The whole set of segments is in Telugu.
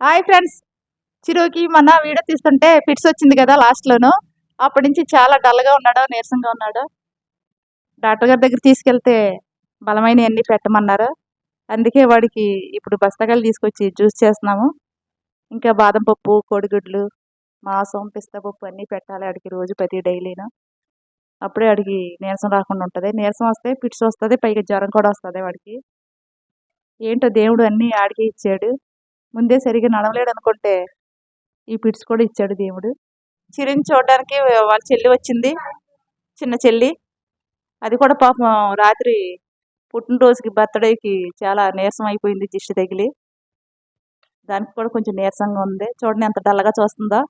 Hi friends. చిరుకి మొన్న వీడియో తీస్తుంటే ఫిట్స్ వచ్చింది కదా లాస్ట్లోను అప్పటి నుంచి చాలా డల్గా ఉన్నాడు నీరసంగా ఉన్నాడు. డాక్టర్ గారి దగ్గర తీసుకెళ్తే బలమైన అన్నీ పెట్టమన్నారు. అందుకే వాడికి ఇప్పుడు బస్తాకాయలు తీసుకొచ్చి జ్యూస్ చేస్తున్నాము. ఇంకా బాదం పప్పు కోడిగుడ్లు మాంసం పిస్తా పప్పు అన్నీ పెట్టాలి వాడికి రోజు ప్రతి డైలీను. అప్పుడే వాడికి నీరసం రాకుండా ఉంటుంది. నీరసం వస్తే ఫిట్స్ వస్తుంది పైగా జ్వరం కూడా వస్తుంది వాడికి. ఏంటో దేవుడు అన్నీ ఆడికే ఇచ్చాడు. ముందే సరిగా నడవలేడు అనుకుంటే ఈ పిట్స్ కూడా ఇచ్చాడు దేవుడు. చిరిని చూడడానికి వాళ్ళ చెల్లి వచ్చింది చిన్న చెల్లి. అది కూడా పాపం రాత్రి పుట్టినరోజుకి బర్త్డేకి చాలా నీరసం అయిపోయింది దిష్టి తగిలి. దానికి కూడా కొంచెం నీరసంగా ఉంది. చూడండి ఎంత డల్లగా చూస్తుందో.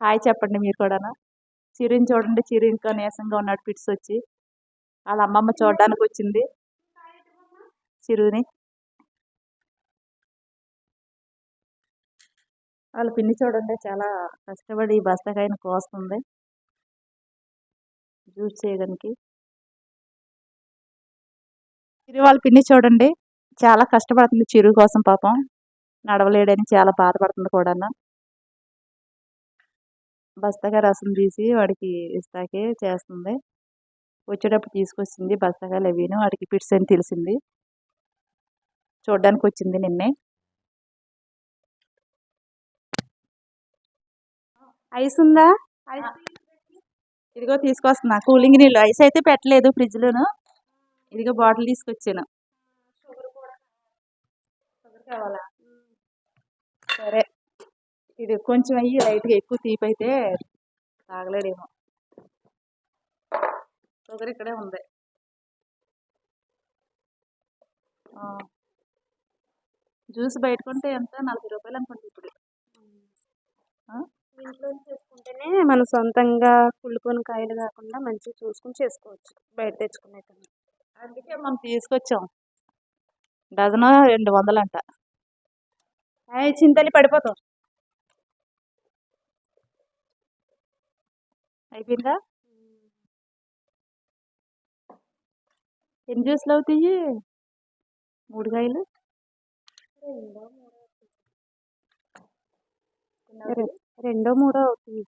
హాయ్ చెప్పండి మీరు కూడాను. చిరిని చూడండి చిరు ఇంకా నీరసంగా ఉన్నాడు పిట్స్ వచ్చి. వాళ్ళ అమ్మమ్మ చూడడానికి వచ్చింది. చిరుని. వాళ్ళ పిన్ని చూడండి చాలా కష్టపడి ఈ బస్తాకాయని కోస్తుంది. జ్యూస్ చేయడానికి. చిరు వాళ్ళ పిన్ని చూడండి చాలా కష్టపడుతుంది చిరు కోసం పాపం. నడవలేడని చాలా బాధపడుతుంది కూడా బస్తాకాయ రసం తీసి వాడికి ఇస్తాకే చేస్తుంది. వచ్చేటప్పుడు తీసుకొచ్చింది బస్తాకాయలు అవిను వాడికి పిట్స్ అని తెలిసింది. చూడడానికి వచ్చింది నిన్నే. ఐస్ ఉందా? ఇదిగో తీసుకొస్తున్నా. కూలింగ్ నీళ్ళు. ఐస్ అయితే పెట్టలేదు ఫ్రిడ్జ్ లోను ఇదిగో బాటిల్ తీసుకొచ్చాను. కావాలా? సరే. ఇది కొంచెం అయ్యి లైట్గా ఎక్కువ తీపి అయితే తాగలేడేమో. షుగర్ ఇక్కడే ఉంది. జ్యూస్ బయట కొంటే ఎంత? నలభై రూపాయలు అనుకుంటా ఇప్పుడు? ఇంట్లో చేసుకుంటేనే మన సొంతంగా కుళ్ళుకొని కాయలు కాకుండా మంచిగా చూసుకుని చేసుకోవచ్చు బయట తెచ్చుకునే కన్నా. అందుకే మనం తీసుకొచ్చాం. డజను రెండు వందలంట. అయ్యి చింతలి పడిపోతాం. అయిపోయిందా? ఎన్ని జ్యూస్లు అవుతాయి? మూడు కాయలు? రెండో మూడో అవుతుంది.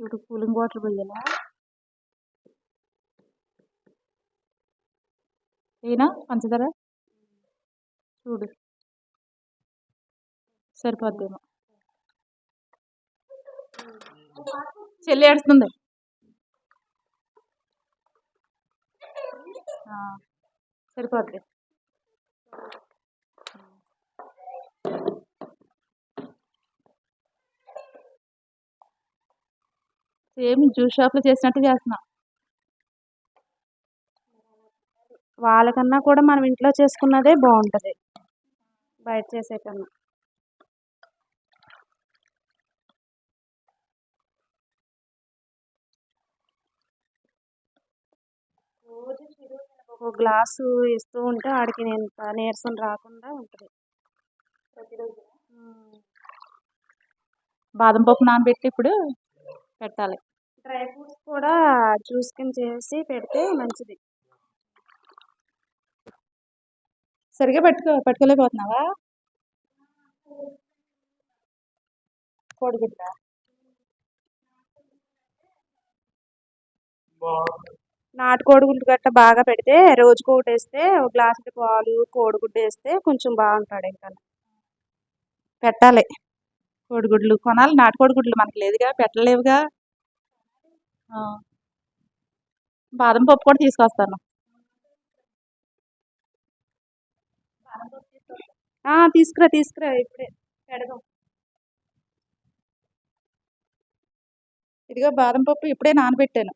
ఇప్పుడు కూలింగ్ వాటర్ పోయాలా ఏనా? పంచదార చూడు. సరిపోద్దేమో. చెల్లి ఏడుస్తుంది. సరిపోద్ది. సేమ్ జ్యూస్ షాప్లో చేసినట్టు చేస్తున్నా. వాళ్ళకన్నా కూడా మనం ఇంట్లో చేసుకున్నదే బాగుంటది బయట చేసే కన్నా. ఒక గ్లాసు ఇస్తూ ఉంటే ఆడికి నేను నీరసం రాకుండా ఉంటుంది. బాదం పప్పు నానబెట్టి ఇప్పుడు పెట్టాలి. డ్రై ఫ్రూట్స్ కూడా జ్యూస్ కింద చేసి పెడితే మంచిది. సరిగా పట్టుకో పట్టుకోలేకపోతున్నావా? కోడిగుడ్డ? నాటు కోడిగుడ్డు గట్ట బాగా పెడితే రోజుకు ఒకటి వేస్తే ఒక గ్లాస్ పాలు కోడిగుడ్డు వేస్తే కొంచెం బాగుంటాడు ఇంకా. పెట్టాలి. కోడిగుడ్లు కొనాలి. నాటు కోడిగుడ్లు మనకి లేదుగా పెట్టలేవుగా. ఆ. బాదం పప్పు కూడా తీసుకొస్తాను. ఆ, తీసుకురా తీసుకురా ఇప్పుడే పెడదాం. ఇదిగో బాదం పప్పు ఇప్పుడే నానబెట్టాను.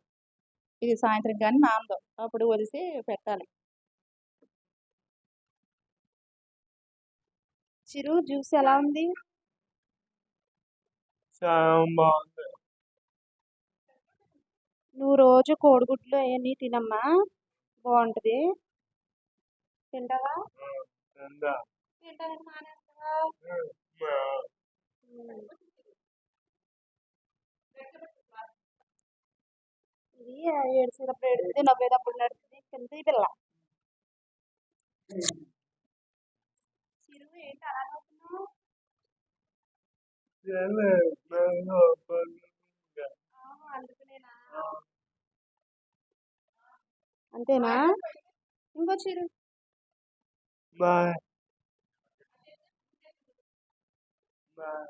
ఇది సాయంత్రం కానీ నానదు. అప్పుడు ఒలిసి పెట్టాలి. చిరు జ్యూస్ ఎలా ఉంది? చాలా బాగుంది. నువ్వు రోజు కోడిగుడ్లు అవన్నీ తినమ్మా. బాగుంటది తింటావా? తింటావా మానేస్తావా ఇది ఏడుస్తుంది నవ్వేటప్పుడు నడుస్తుంది చింత పిల్ల. చిరు ఏంటి అలా నవ్వుతున్నావు? అంతేనా? ఇంకో చీర. బాయ్. బాయ్.